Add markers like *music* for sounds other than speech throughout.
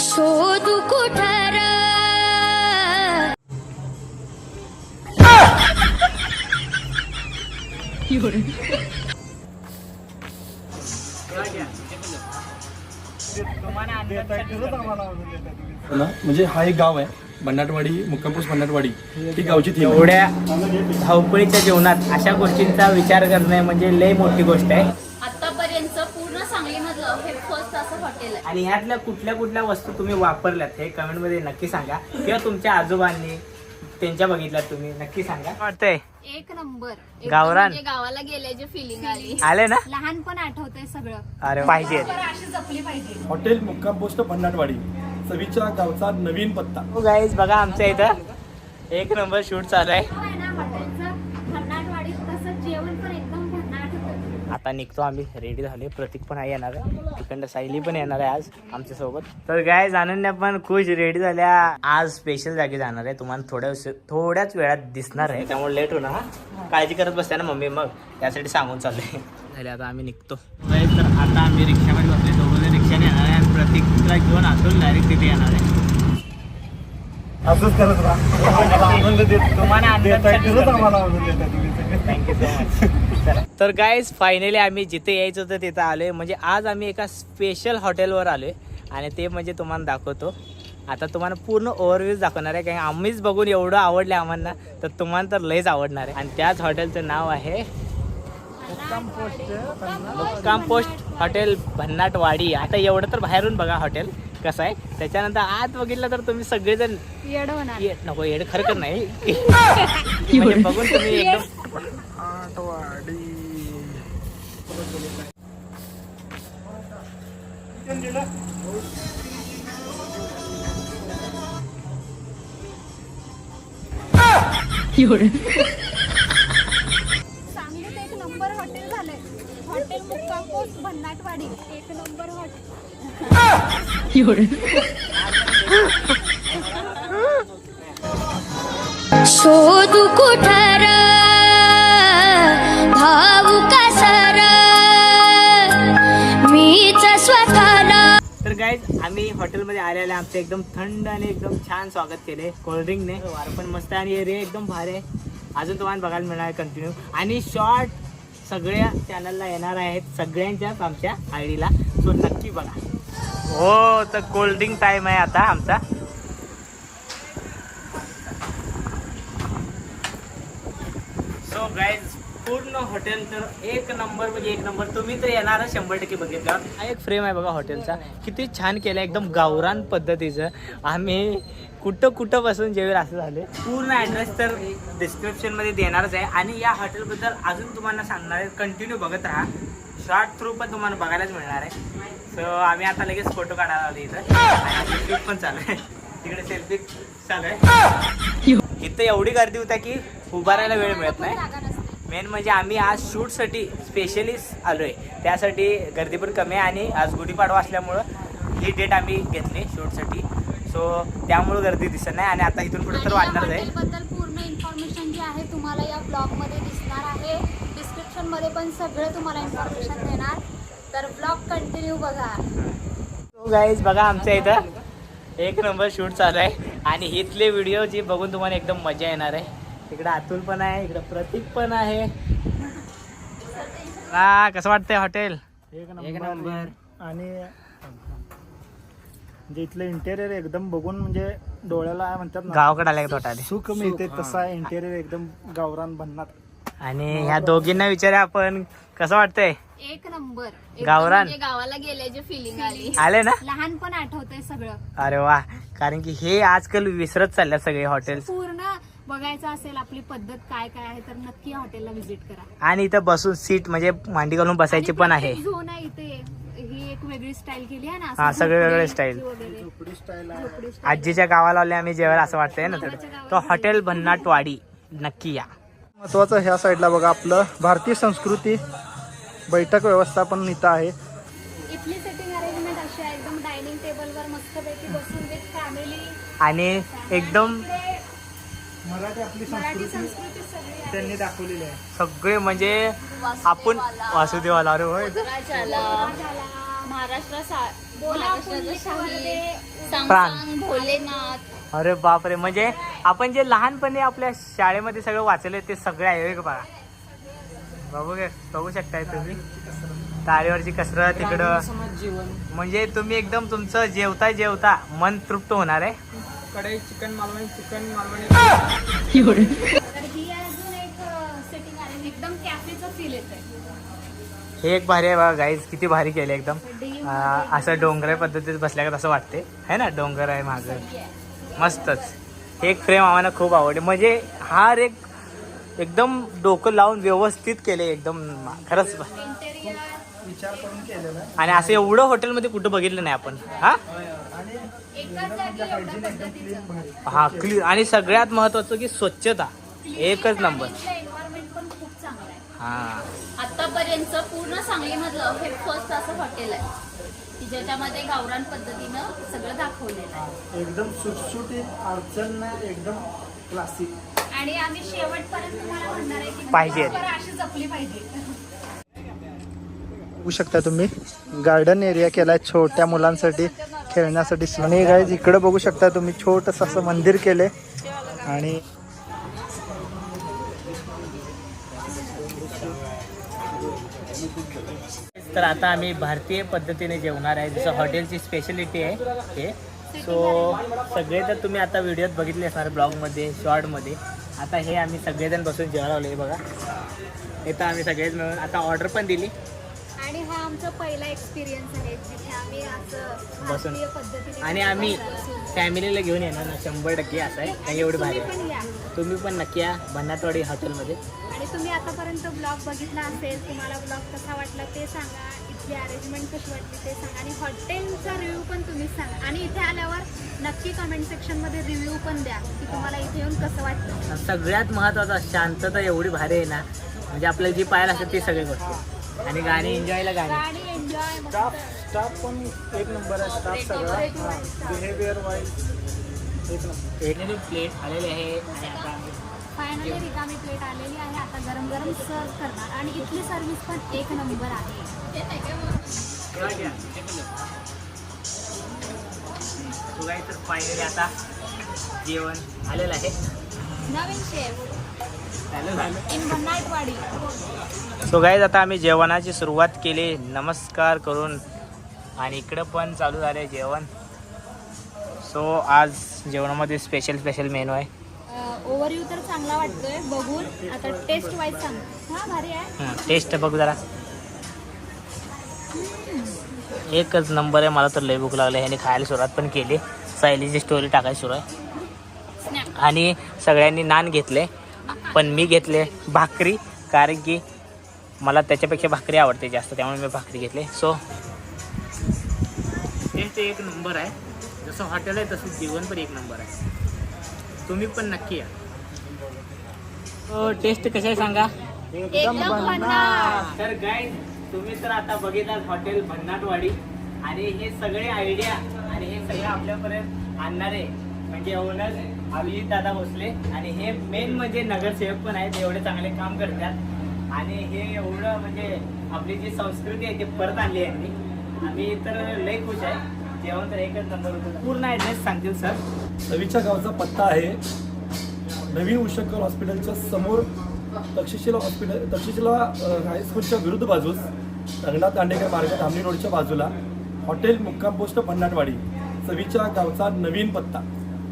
शोधू कुठार? ना म्हणजे हा एक गाव आहे बन्नाटवाडी मुक्कामपूस बन्नाटवाडी ही गावची थीम आहे. एवढ्या धावपळीच्या जीवनात अशा गोष्टींचा विचार करणे म्हणजे लय मोठी गोष्ट आहे आतापर्यंत पूर्ण सांगलीमधलं हे फर्स्ट असं हॉटेल आहे आणि ह्यातल्या कुठल्या कुठल्या वस्तू तुम्ही वापरल्यात हे कमेंटमध्ये नक्की सांगा. किंवा तुमच्या आजोबांनी त्यांच्या बघितल्यात तुम्ही नक्की सांगा. वाटतंय. एक नंबर. एकदम गावरान. म्हणजे गावाला गेल्याची फिलिंग आली. *laughs* आले ना? लहानपण आठवतंय सगळं. अरे पाहिजे. अशी जपली पाहिजे. हॉटेल मुक्काम पोस्ट बन्नाटवाडी चवीच्या गावचा नवीन पत्ता. गाईज बघा आमच्या इथं. एक नंबर शूट चालू आहे आहे ना हॉटेलचं भन्नाटवाडीत तसं जेवण पण एकदम भन्नाट होतं आता निघतो आम्ही. रेडी झाले प्रतीक पण आहे येणार आहे. तिकडं सायली पण येणार आहे आज आमच्यासोबत तर काय अनन्या पण खुश रेडी झाल्या. आज स्पेशल जागी जाणार आहे. तुम्हाला थोड्या थोड्याच वेळात दिसणार आहे. त्यामुळे लेट होणार हा? काळजी करत बसते ना मम्मी मग. त्यासाठी सांगून चाललंय. झाले आता आम्ही निघतो. तर आता आम्ही रिक्षामध्ये बसले दोघं रिक्षाने येणार आहे आणि प्रतीकला घेऊन असून डायरेक्ट तिथे येणार आहे. असंच करत राहा. तुम्हाला थँक्यू सो मच तर गाईज फायनली आम्ही जिथे यायचं होतं तिथं आलोय. म्हणजे आज आम्ही एका स्पेशल हॉटेलवर आलोय. आणि ते म्हणजे तुम्हाला दाखवतो. आता तुम्हाला पूर्ण ओव्हरव्ह्यूज दाखवणार आहे. कारण आम्हीच बघून एवढं आवडलं आम्हाला. तर तुम्हाला तर लयच आवडणार आहे. आणि त्याच हॉटेलचं नाव आहे मुक्काम पोस्ट हॉटेल भन्नाटवाडी. आता एवढं तर बाहेरून बघा हॉटेल. कसं आहे? त्याच्यानंतर आत बघितलं तर तुम्ही सगळेजण येड होणार. ये नको येड खरं कर नाही. *laughs* म्हणजे बघून तुम्ही एकदम सांगलीत एक नंबर हॉटेल झालंय. हॉटेल मुक्काम पोस्ट भन्नाटवाडी. एक नंबर हॉटेल. शोधू कुठार? भाऊ कसर मीच स्वतःला तर गाईज आम्ही हॉटेलमध्ये आलेले आमचं एकदम थंड आणि एकदम छान स्वागत केले कोल्ड्रिंकने वार पण मस्त आहे आणि रे एकदम भारी आहे. अजून तुम्हाला बघायला मिळणार कंटिन्यू आणि शॉर्ट सगळ्या चॅनलला येणार आहेत. सगळ्यांच्याच आमच्या आय डीला सो नक्की बघा. हो तर कोल्ड्रिंक टाईम आहे आता आमचा. सो गाईज पूर्ण हॉटेल तर एक नंबर म्हणजे एक नंबर तुम्ही तर येणार शंभर टक्के बघितला हा एक फ्रेम आहे बघा हॉटेलचा किती छान केलं एकदम गावरान पद्धतीचं. आम्ही कुठं कुठं बसून जेवेल असं झालं पूर्ण ॲड्रेस तर डिस्क्रिप्शनमध्ये देणारच आहे. आणि या हॉटेलबद्दल अजून तुम्हाला सांगणार आहे. कंटिन्यू बघत राहा. शॉर्ट थ्रू पण तुम्हाला बघायलाच मिळणार आहे. सो आम्ही आता लगेच फोटो काढायला आलो इथं. पण चालू आहे. तिकडे सेल्फी चालू आहे. इथं एवढी गर्दी होत्या की उभारायला वेळ मिळत नाही. मेन म्हणजे आम्ही आज शूटसाठी स्पेशली आलो आहे त्यासाठी गर्दी पण कमी आहे आणि आज गुढीपाडवा असल्यामुळं ही डेट आम्ही घेतली शूटसाठी. सो त्यामुळं गर्दी दिसत नाही आणि आता इथून पुढे तर वाढणारच आहे. बद्दल पूर्ण इन्फॉर्मेशन जी आहे तुम्हाला या ब्लॉगमध्ये दिसणार आहे. डिस्क्रिप्शनमध्ये पण सगळं तुम्हाला इन्फॉर्मेशन देणार. तर ब्लॉग कंटिन्यू बघा. गाईज बघा आमच्या इथं एक नंबर शूट चालू आहे. आणि इथले व्हिडिओ जी बघून तुम्हाला एकदम मजा येणार आहे. इकडं अतुल पण आहे इकडं प्रतीक पण आहे. हा कसं वाटतंय हॉटेल? एक नंबर. आणि म्हणजे इथलं इंटेरियर एकदम बघून म्हणजे डोळ्याला म्हणतात ना गावाकडे आल्या तोटाले सुख मिळते तसा इंटेरियर एकदम गावरान भन्नाट. आणि ह्या दोघींना विचारा आपण कसं वाटतंय? एक नंबर. एकदम गावरान. म्हणजे गावाला गेल्याची फिलिंग आली. आले ना? लहानपण आठवतंय सगळं. अरे वा. कारण की हे आजकाल विसरत चालल्या सगळे हॉटेल्स पूर्ण बघायचं असेल आपली पद्धत काय काय आहे तर नक्की हॉटेलला व्हिजिट करा. आणि इथं बसून सीट म्हणजे मांडी घालून बसायची पण आहे. झोन आहे इथे. ही एक वेगळी स्टाईल केली आहे ना हा, सगळे वेगळे style. झोपडी स्टाईल. आजीच्या गावाला आले आम्ही जेवायला असं वाटतंय ना थोडं तो हॉटेल भन्नाटवाडी. नक्की या. महत्वाचं ह्या साईडला बघा आपलं भारतीय संस्कृती बैठक व्यवस्थापन इथं आहे. इथली सेटिंग अरेंजमेंट अशी आहे एकदम डायनिंग टेबलवर मस्तपैकी बसून विथ फॅमिली आणि एकदम मराठी आपली मराठी संस्कृती संस्कृती सगळी आहे. त्यांनी दाखवलेली आहे. सगळे म्हणजे आपण वासुदेवाला अरे होय. झाला महाराष्ट्र प्राण. सांग भोलेनाथ. अरे बापरे म्हणजे आपण जे लहानपणी आपल्या शाळेमध्ये सगळं वाचले ते सगळे आहे का बघा बघू गे बघू शकताय तुम्ही. तारेवरची कसरत तिकडं म्हणजे तुम्ही एकदम तुमचं जेवता जेवता मन तृप्त होणार आहे. कढई चिकन मालवणी चिकन मालवणी. तर ही अजून एक सेटिंग आहे. एकदम कॅफेचं फील येतंय. हे एक भारी आहे बघा गाईज किती भारी केलं एकदम. असं डोंगराळ पद्धतीत बसल्या असं वाटते. है ना? डोंगर आहे मागं. मस्तच. हे एक फ्रेम आम्हाला खूप आवडले. म्हणजे हा एक एकदम डोकं लावून व्यवस्थित केले एकदम. खरंच. विचार करून आणि असं एवढं हॉटेलमध्ये कुठं बघितलं नाही आपण. हा? हा क्लिअर आणि सगळ्यात महत्वाचं की स्वच्छता. एकच नंबर आतापर्यंत पूर्ण सांगलीमधलं हे फर्स्ट असं हॉटेल आहे. की ज्याच्यामध्ये गावरान पद्धतीनं सगळं दाखवलेलं आहे. एकदम सुटसुटीत अडचण नाही एकदम क्लासिक आणि आम्ही शेवटपर्यंत तुम्हाला म्हणणार आहे की पाहिजे. अशी जपली पाहिजे. बघू शकता तुम्ही गार्डन एरिया केलाय छोट्या मुलांसाठी खेळण्यासाठी. आणि गाईज इकडे बघू शकता तुम्ही छोटस असं मंदिर केले आणि तर आता आम्ही भारतीय पद्धतीने जेवणार आहे. जसं हॉटेलची स्पेशलिटी आहे हे. सो सगळे तर तुम्ही आता व्हिडिओत बघितले असणार ब्लॉगमध्ये शॉर्टमध्ये आता हे आम्ही सगळेजण बसून जेवायला लावले बघा. इथं आम्ही सगळेच मिळून आता ऑर्डर पण दिली. आणि हा आमचा पहिला एक्सपिरियन्स आहे जिथे आम्ही असं बसून. पद्धतीने आणि आम्ही फॅमिलीला घेऊन येणार ना शंभर टक्के असं आहे. काही एवढी भारी तुम्ही पण नक्की या भन्नाटवाडी हॉटेलमध्ये तुम्ही आतापर्यंत ब्लॉग बघितला असेल तुम्हाला ब्लॉग कसा वाटला ते सांगा. इथली अरेंजमेंट कशी वाटली ते सांगा. आणि हॉटेलचा रिव्ह्यू पण तुम्हीच सांगा. आणि इथे आल्यावर नक्की कमेंट सेक्शनमध्ये रिव्ह्यू पण द्या की तुम्हाला इथे येऊन कसं वाटतं सगळ्यात महत्त्वाचं शांतता एवढी भारी आहे ना. म्हणजे आपल्याला जी पाहायला असते ती सगळी गोष्टी. आणि गाणी एन्जॉयला गाणी. गाडी एन्जॉय स्टाफ स्टाफ पण एक नंबर आहे. स्टाफ सगळा. बिहेवियर वाईज एक नंबर प्लेट आलेली आहे आणि आता आम्ही फायनली रिकामी प्लेट आलेली आहे. आता गरम गरम सर्व करणार. आणि इथली सर्व्हिस पण एक नंबर आहे. तू काय तर फायनली आता जेवण आलेलं आहे. नवीन शेफ झालं झालं. इन भन्नाटवाडी सो गाईज आता आम्ही जेवणाची सुरुवात केली. नमस्कार करून. आणि इकडं पण चालू झालं आहे जेवण. सो आज जेवणामध्ये स्पेशल स्पेशल मेनू आहे. ओव्हरव्ह्यू तर चांगला वाटतोय बघून. आता टेस्ट वाईज सांग. हा भारी आहे. टेस्ट बघ जरा. एकच नंबर आहे मला तर लय भूक लागली. ह्याने खायला सुरुवात पण केली. सायलीची स्टोरी टाकायची सुरू आहे. स्नॅप आणि सगळ्यांनी नान घेतले पण मी घेतले भाकरी कारण की मला त्याच्यापेक्षा भाकरी आवडते जास्त त्यामुळे मी भाकरी घेतले. सो टेस्ट एक नंबर आहे. जसं हॉटेल आहे तसं जेवण पण एक नंबर आहे. तुम्ही पण नक्की या. टेस्ट कशी आहे सांगा? एकदम भन्नाट. तर गाय तुम्ही तर आता बघितलात हॉटेल भन्नाटवाडी. आणि हे सगळे आयडिया आणि हे सगळं आपल्यापर्यंत आणणारे म्हणजे ओनर अभिजित दादा भोसले. आणि हे मेन म्हणजे नगरसेवक पण आहेत एवढे चांगले काम करतात. आणि हे एवढं म्हणजे आपली जी संस्कृती आहे ती परत आणली आहे यांनी. आम्ही तर लय खुश आहे. जेवण तर एकच नंबर होतं. पूर्ण ॲड्रेस सांगतील सर सवीच्या गावचा पत्ता आहे. नवीन उशक्कल हॉस्पिटलच्या समोर तक्षशिला हॉस्पिटल तक्षशिला हायस्कूलच्या विरुद्ध बाजूस रंगनाथ दांडेकर मार्ग धामणी रोडच्या बाजूला हॉटेल मुक्काम पोस्ट पन्नाटवाडी. सवीच्या गावचा नवीन पत्ता.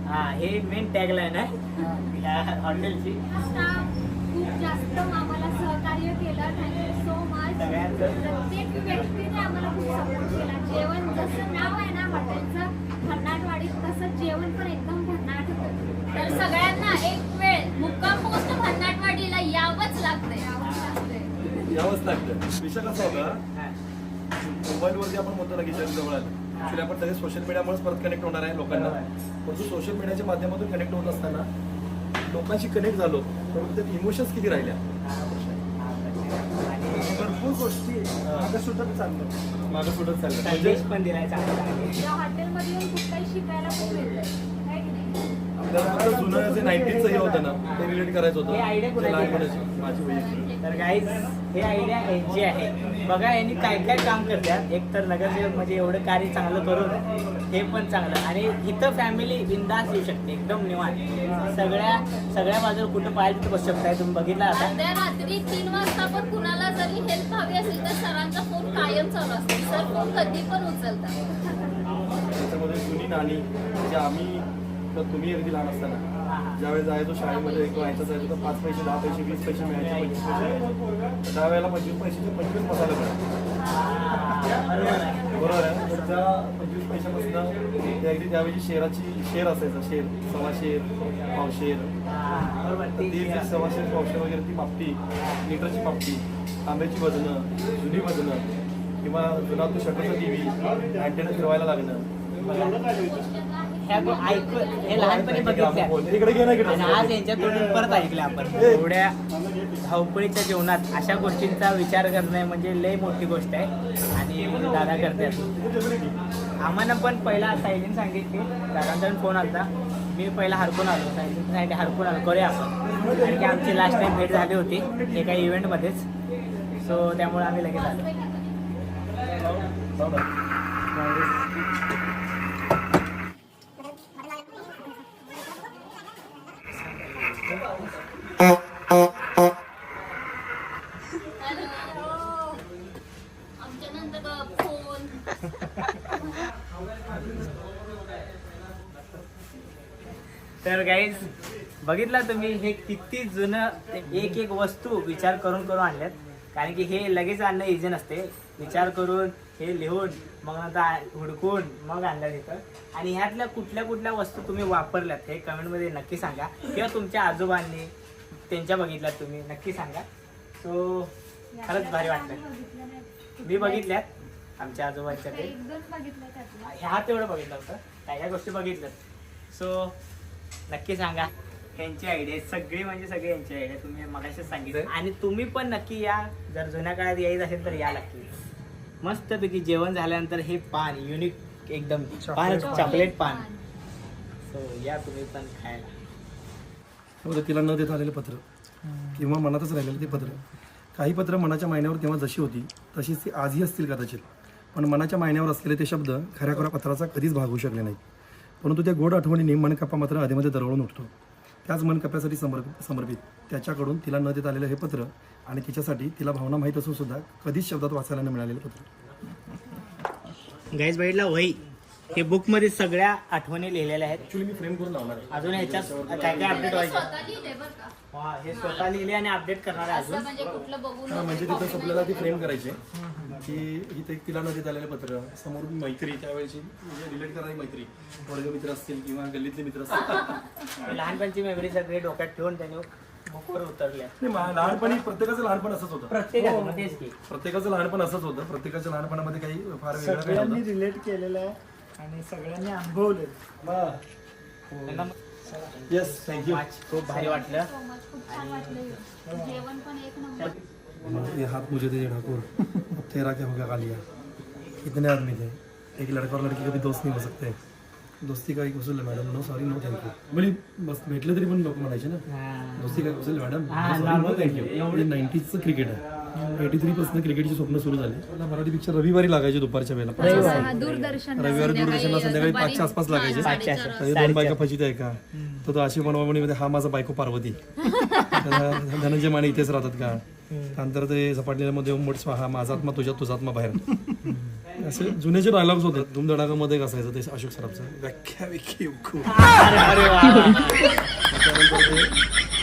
हा हे मेन टॅगलाईन आहे. या हॉटेलची. स्टाफ खूप जास्त आम्हाला सहकार्य केलं. थँक्यू सो मच सगळ्यांचं. प्रत्येक व्यक्तीने आम्हाला खूप सपोर्ट केला. जेवण जसं नाव आहे ना हॉटेलचं भन्नाटवाडी तसं जेवण पण एकदम भन्नाट होतं. तर सगळ्यांना एक वेळ मुक्काम पोस्ट भन्नाटवाडीला यावंच लागतंय यावंच लागतंय. यावंच लागतं विषय कसा होता? मोबाईलवरती आपण म्हणतो ना की जवळ आलं. ऍक्च्युली आपण सगळे सोशल मीडियामुळेच परत कनेक्ट होणार आहे लोकांना. परंतु सोशल मीडियाच्या माध्यमातून कनेक्ट होत असताना लोकांशी कनेक्ट झालो परंतु त्यात इमोशन्स किती राहिल्या? भरपूर गोष्टी मागं सुटत चाललं मागं सुटत चाललं संदेश पण दिलाय चांगला या हॉटेलमध्ये येऊन खूप काही शिकायला पण मिळतंय. है की नाही? आपल्याला फक्त जुनं जे नाईन्टीजचं हे होतं ना ते रिलेट करायचं होतं. हे idea जे कुणाची? लहानपणाची माझी वैयक्तिक तर गाईज हे आयडिया यांची आहे. बघा यांनी काय काय काम करतात एक तर नगरसेवक म्हणजे एवढं कार्य चांगलं करून हे पण चांगलं. आणि इथं फॅमिली बिंदास येऊ शकते एकदम निवांत. सगळ्या सगळ्या बाजूला कुठं पाहिजे तिथं बसू शकताय तुम्ही बघितला आता. अर्ध्या रात्री हेल्प हवी असेल तर सरांचा फोन कायम चालू असतो. सर फोन कधी पण उचलतात त्याच्यामध्ये जुनी नाणी म्हणजे आम्ही तर तुम्ही अगदी लहान असताना ज्यावेळेस जायचो शाळेमध्ये किंवा ह्याच्यात जायचो तर पाच पैसे दहा पैसे वीस पैसे मिळायचे पंचवीस पैसे मिळायचे. तर त्यावेळेला पंचवीस पैशाचे पंचवीस मसाले मिळाले. बरोबर आहे तर त्या पंचवीस पैशापासून ते अगदी त्यावेळी शेराची शेर असायचं शेर सव्वा शेर पावशेर बरोबर ती जी सव्वा शेर पावशेर वगैरे ती मापटी लिटरची मापटी. तांब्याची वजनं जुनी वजनं किंवा जुना तो शटरचा टी व्ही अँटेना फिरवायला लागणं. हे इकडे घे ना इकडे. आज परत ऐकलं आपण. एवढ्या धावपळीच्या जीवनात अशा गोष्टींचा विचार करणं म्हणजे लय मोठी गोष्ट आहे आणि दादा करतात. आम्हाला पण पहिला सायलीन सांगितली. दादांचा पण फोन आलता. मी पहिला हरकून आलो. सायलीन सांगितले हरकून आलो. करूया आपण. कारण की आमची लास्ट टाइम भेट झाली होती एका इव्हेंटमध्येच सो त्यामुळे आम्ही लगेच आलो. तर गाईज बघितला तुम्ही हे किती जुनं एक एक वस्तू विचार करून करून आणल्यात. कारण की हे लगेच आणणं इझी नसते. विचार करून हे लिहून मग नंतर हुडकून मग आणलं तिथं. आणि ह्यातल्या कुठल्या कुठल्या वस्तू तुम्ही वापरल्यात हे कमेंटमध्ये नक्की सांगा. किंवा तुमच्या आजोबांनी त्यांच्या बघितल्यात तुम्ही नक्की सांगा. सो खरंच भारी वाटलं. मी बघितल्यात आमच्या आजोबांच्या ते. ह्या तेवढं बघितलं होतं. काय ह्या गोष्टी बघितल्यात. सो नक्की सांगा. यांची आयडिया सगळी म्हणजे सगळी यांची आयडिया तुम्ही मगाशीच सांगितलं. आणि तुम्ही पण नक्की या. जर जुन्या काळात यायचं असेल तर या नक्की. मस्तपैकी जेवण झाल्यानंतर हे पान युनिक एकदम पान चॉकलेट पान. सो या तुम्ही पण खायला. तिला न देता आलेलं पत्र. किंवा मनातच राहिलेलं ते पत्र. काही पत्र मनाच्या मायन्यावर तेव्हा जशी होती तशीच ती आजही असतील कदाचित. पण मनाच्या मायन्यावर असलेले ते शब्द खऱ्या खऱ्या पत्राचा कधीच भाग होऊ शकले नाहीत. परंतु त्या गोड आठवणीने मनकप्पा मात्र आधीमध्ये दरवळून उठतो. त्याच मनकप्यासाठी समर्पित समर्पित. त्याच्याकडून तिला न देत आलेलं हे पत्र आणि तिच्यासाठी तिला भावना माहीत असून सुद्धा कधीच शब्दात वाचायला न मिळालेलं पत्र. गाईज बाईडला वही. हे बुकमध्ये सगळ्या आठवणी लिहिलेल्या आहेत. ॲक्च्युली मी फ्रेम करून लावणार आहे. अजून ह्याच्यात काय काय अपडेट व्हायचं? स्वतः लिहिले बरं का? हा, हे स्वतः लिहिले आणि अपडेट करणार आहे असं अजून. म्हणजे कुठलं बघून हा, म्हणजे तिथं आपल्याला ती फ्रेम करायची. की इथे एक तिला न देत आलेलं पत्र समोर मैत्री त्यावेळेची म्हणजे रिलेट करणारी मैत्री. वर्ग मित्र असतील किंवा गल्लीतले मित्र असतील. *laughs* लहानपणची मेमरी सगळी डोक्यात ठेवून त्यांनी बुकवर उतरल्या नाही, मा- लहानपणी प्रत्येकाचं लहानपण असंच होतं. प्रत्येकाचं मग तेच की. प्रत्येकाचं लहानपण असंच होतं. प्रत्येकाच्या लहानपणामध्ये काही फार वेगळं काही सगळ्यांनी नव्हतं. रिलेट केलेलं आहे. आणि सगळ्यांनी अनुभवले. येस थँक्यू खूप भारी वाटलं. वाटलं हे. जेवण पण एक नंबर. ये हाथ मुझे दे ठाकुर. तेरा क्या हो गया कालिया कितने आदमी थे. एक लड़का और लड़की कभी दोस्त नहीं हो सकते. दोस्ती का एक उसूल है madam. No sorry no thank you म्हणजे बस भेटले तरी पण लोक म्हणायचे ना. दोस्ती का उसूल मॅडम. नो थँक्यू हे नाईन्टीजचं क्रिकेट आहे. एटी थ्री पासून क्रिकेटची स्वप्न सुरू झाली. मला मराठी पिक्चर रविवारी लागायचे दुपारच्या वेळेला. वाजता. दूरदर्शन रविवारी दूरदर्शनला संध्याकाळी पाचच्या आसपास लागायचे. पाचच्या आसपास. तर दोन बायका फजित आहे का? तर तो अशी बनवाबणीमध्ये हा माझा बायको पार्वती. धनंजय माने इथेच राहतात का? त्यानंतर ते सपाटलेल्यामध्ये मोठ स्वाहा माझा आत्मा तुझ्या तुझा आत्मा बाहेर. असे जुने जे डायलॉग्स होते धूमधडाकामध्ये एक असायचं ते अशोक सराफचं. व्याख्या विखी उखू. त्याच्यानंतर ते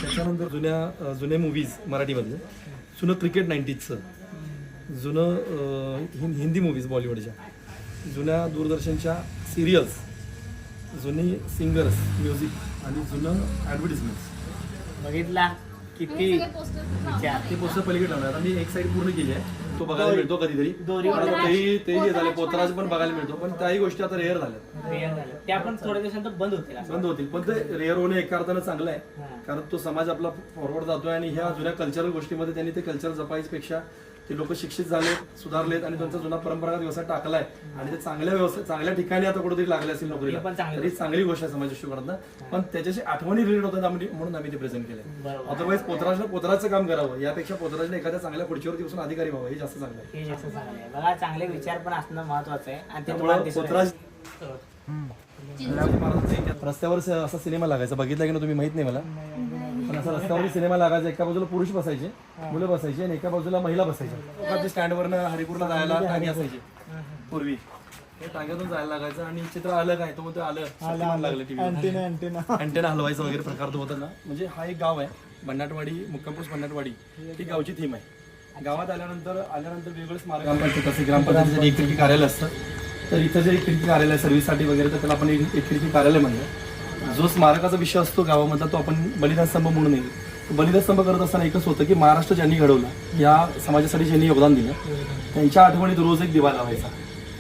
त्याच्यानंतर जुन्या अं, जुने मूवीज मराठीमधले. जुनं क्रिकेट नाईन्टीजचं. जुनं हिं- हिंदी मूवीज बॉलिवूडच्या जुन्या दूरदर्शनच्या सिरियल्स जुनी सिंगर्स म्युझिक आणि जुनं ॲडव्हर्टिजमेंट बघितला. किती? ते पोस्टर पलीकडे लावणार आता मी एक साईड पूर्ण केली आहे. तो बघायला मिळतो कधीतरी दोरी पण आता तेही तेही झाले. पोतराज पण बघायला मिळतो. पण त्याही गोष्टी आता रेअर झाल्या. रेअर त्या पण थोड्या दिवसांत बंद होतील. बंद होतील. पण ते रेअर होणे एका अर्थानं चांगलं आहे. कारण तो समाज आपला फॉरवर्ड जातोय आणि ह्या जुन्या कल्चरल गोष्टीमध्ये त्यांनी ते कल्चर जपायच्यापेक्षा ते लोक शिक्षित झालेत सुधारलेत आणि त्यांचा जुना परंपरागत व्यवसाय टाकलाय. आणि ते चांगल्या व्यवसाय चांगल्या ठिकाणी आता कुठेतरी लागले असेल नोकरीला. हे पण चांगलं. तरी चांगली गोष्ट आहे समाज दृष्टिकोनातनं पण त्याच्याशी आठवणी रिलेट होतात म्हणून आम्ही ते प्रेझेंट बरोबर. अदरवाईज पोतराजनं पोतराजचं काम करावं. यापेक्षा पोतराजने एखाद्या चांगल्या पुढच्यावरती बसून अधिकारी व्हावं. हे जास्त चांगलं आहे. हे जास्त चांगलं आहे. बघा चांगले विचार पण असणं महत्वाचं आहे. आणि ते त्यामुळं पोतराज येतं. रस्त्यावर असा सिनेमा लागायचा. बघितला की ना तुम्ही? माहीत नाही मला. असा रस्त्यावर सिनेमा लागायचा एका बाजूला पुरुष बसायचे मुलं बसायचे आणि एका बाजूला महिला बसायच्या. स्टँडवरनं हरिपूरला जायला टांगे असायचे. पूर्वी. हे टांग्यातून जायला लागायचं आणि चित्र आलं काय? तो म्हणतो आलं. लागलं टीव्ही. अँटीना अँटीना अँटेना हलवायचा वगैरे प्रकार तो होता ना. म्हणजे हा एक गाव आहे बन्नाटवाडी मुक्कामपूस बन्नाटवाडी ही गावची थीम आहे. गावात आल्यानंतर आल्यानंतर वेगळं स्मारक ग्रामपंचायत असे ग्रामपंचायतीचं एक खिडकी कार्यालय असतं तर इथं जे एक खिडकी कार्यालय सर्व्हिससाठी वगैरे तर त्याला आपण एक खिडकी कार्यालय म्हणतो जो स्मारकाचा विषय असतो गावामधला तो आपण बलिदान स्तंभ म्हणून येईल तो बलिदान स्तंभ करत असताना एकच होतं की महाराष्ट्र ज्यांनी घडवला या समाजासाठी ज्यांनी योगदान दिलं त्यांच्या आठवणीत रोज एक दिवा लावायचा.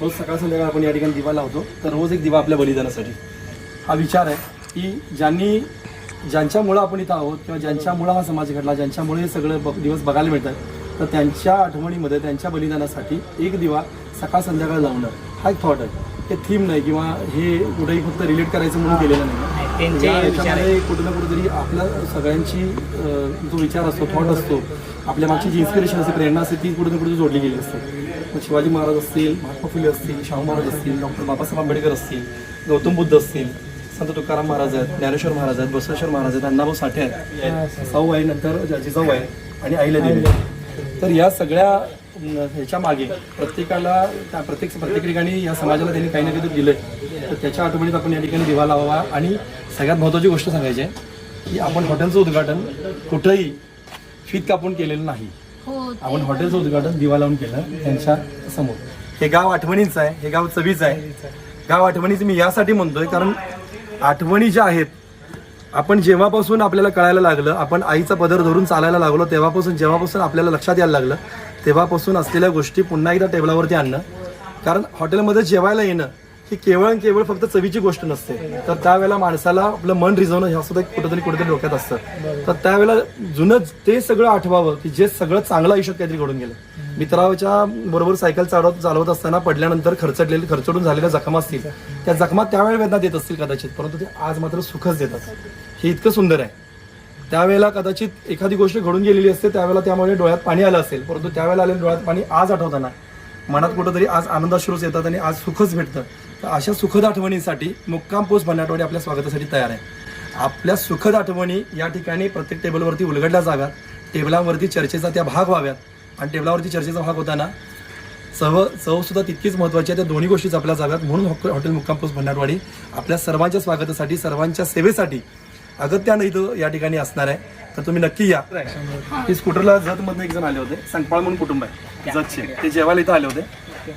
रोज सकाळ संध्याकाळ आपण या ठिकाणी दिवा लावतो तर रोज एक दिवा आपल्या बलिदानासाठी. हा विचार आहे की ज्यांनी ज्यांच्यामुळं आपण इथं आहोत किंवा ज्यांच्यामुळं हा समाज घडला ज्यांच्यामुळे हे सगळं ब- दिवस बघायला मिळतात तर त्यांच्या आठवणीमध्ये त्यांच्या बलिदानासाठी एक दिवा सकाळ संध्याकाळ लावणं हा एक थॉट आहे. हे थीम नाही किंवा हे कुठेही फक्त रिलेट करायचं म्हणून केलेलं नाही. त्यांचे या विचार आहेत. याच्यामध्ये कुठे ना कुठेतरी आपल्या सगळ्यांची अं, जो विचार असतो थॉट असतो आपल्या मागची जी इन्स्पिरेशन असते प्रेरणा असते ती कुठे ना कुठे जोडली गेली असते. मग शिवाजी महाराज असतील महात्मा फुले असतील शाहू महाराज असतील डॉक्टर बाबासाहेब आंबेडकर असतील गौतम बुद्ध असतील संत तुकाराम महाराज आहेत ज्ञानेश्वर महाराज आहेत बसवेश्वर महाराज आहेत अण्णाभाऊ साठे आहेत. साऊ आहे नंतर जिजाऊ आहे आणि आईला देवी आहे. तर या सगळ्या ह्याच्या मागे प्रत्येकाला त्या प्रत्येक प्रत्येक ठिकाणी या समाजाला त्यांनी काही ना काही दिलंय. तर त्याच्या आठवणीत आपण या ठिकाणी दिवा लावावा आणि सगळ्यात महत्त्वाची गोष्ट सांगायची आहे की आपण हॉटेलचं उद्घाटन कुठंही फीत कापून केलेलं नाही. हो आपण हॉटेलचं उद्घाटन दिवा लावून केलं त्यांच्यासमोर. हे गाव आठवणीचं आहे हे गाव चवीचं आहे. गाव आठवणीचं मी यासाठी म्हणतोय कारण आठवणी ज्या आहेत आपण जेव्हापासून आपल्याला कळायला लागलं आपण आईचा पदर धरून चालायला लागलो तेव्हापासून जेव्हापासून आपल्याला लक्षात यायला लागलं तेव्हापासून असलेल्या गोष्टी पुन्हा एकदा टेबलावरती आणणं. कारण हॉटेलमध्ये जेवायला येणं ही केवळ आणि केवळ फक्त चवीची गोष्ट नसते. तर त्यावेळेला माणसाला आपलं मन रिझवणं ह्या सुद्धा कुठेतरी कुठेतरी डोक्यात असतं. तर त्यावेळेला जुनं ते सगळं आठवावं की जे सगळं चांगलं आयुष्यात काहीतरी घडून गेलं. मित्राच्या बरोबर सायकल चालवत चालवत असताना पडल्यानंतर खर्चटलेले खर्चडून झालेल्या जखमा असतील. त्या जखमा त्यावेळी वेदना देत असतील कदाचित परंतु ते आज मात्र सुखच देतात. हे इतकं सुंदर आहे. त्यावेळेला कदाचित एखादी गोष्ट घडून गेलेली असते त्यावेळेला त्यामुळे डोळ्यात पाणी आलं असेल. परंतु त्यावेळेला आलेलं डोळ्यात पाणी आज आठवताना मनात कुठंतरी आज आनंदाश्रूच येतात आणि आज सुखच भेटतं. तर अशा सुखद आठवणींसाठी मुक्काम पोस्ट भन्नाटवाडी आपल्या स्वागतासाठी तयार आहे. आपल्या सुखद आठवणी या ठिकाणी प्रत्येक टेबलवरती उलगडल्या जाव्यात टेबलावरती चर्चेचा त्या भाग व्हाव्यात. आणि टेबलावरती चर्चेचा भाग होताना चव चवसुद्धा तितकीच महत्त्वाची आहे त्या दोन्ही गोष्टी जपल्या जाव्यात. म्हणून हॉक- हॉटेल मुक्काम पोस्ट भंडारवाडी आपल्या सर्वांच्या स्वागतासाठी सर्वांच्या सेवेसाठी अगत्यानं इथं या ठिकाणी असणार आहे. तर तुम्ही नक्की या. ही स्कूटरला जतमधनं एक जण आले होते. संकपाळ म्हणून कुटुंब आहे. जतचे ते जेवायला इथं आले होते.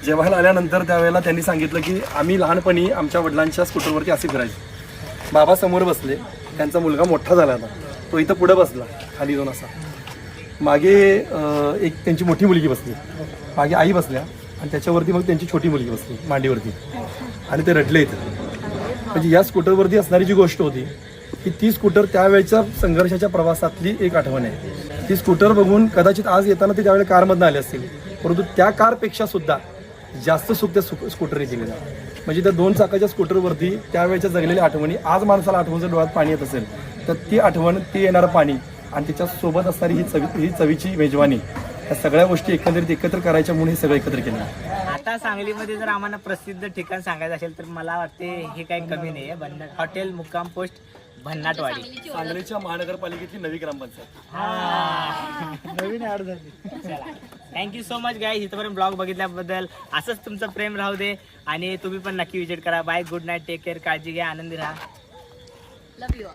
जेवायला आल्यानंतर त्यावेळेला त्यांनी सांगितलं की आम्ही लहानपणी आमच्या वडिलांच्या स्कूटरवरती असे फिरायचो. बाबा समोर बसले. त्यांचा मुलगा मोठा झाला होता. तो इथं पुढं बसला. खाली दोन असा. मागे एक त्यांची मोठी मुलगी बसली. मागे आई बसल्या. आणि त्याच्यावरती मग त्यांची छोटी मुलगी बसली. मांडीवरती. आणि ते रडले इथं. म्हणजे या स्कूटरवरती असणारी जी गोष्ट होती की ती स्कूटर त्यावेळच्या संघर्षाच्या प्रवासातली एक आठवण आहे. ती स्कूटर बघून कदाचित आज येताना ते त्यावेळी कारमधनं आले असतील. परंतु त्या कारपेक्षा सुद्धा जास्त सुख त्या स्कू- स्कूटरने दिलेलं म्हणजे त्या दोन चाकाच्या स्कूटरवरती त्यावेळेच्या जगलेल्या आठवणी आज माणसाला आठवण जर डोळ्यात पाणी येत असेल तर ती आठवण ती येणारं पाणी आणि त्याच्यासोबत असणारी ही चवी ही चवीची मेजवानी या सगळ्या गोष्टी एकंदरीत एकत्र करायच्या म्हणून हे सगळं एकत्र केलं. आता सांगलीमध्ये जर आम्हाला प्रसिद्ध ठिकाण सांगायचं असेल तर मला वाटते हे काही कमी नाही आहे भन्नाट हॉटेल मुक्काम पोस्ट भन्नाटवाडी. सांगलीच्या महानगरपालिकेची नवी ग्रामपंचायत. नवीन ऍड झाली. चला. थँक्यू सो मच गाय इथपर्यंत ब्लॉग बघितल्याबद्दल असंच तुमचं प्रेम राहू दे आणि तुम्ही पण नक्की विजिट करा. Bye good night take care काळजी घ्या. आनंदी राहा. लव यू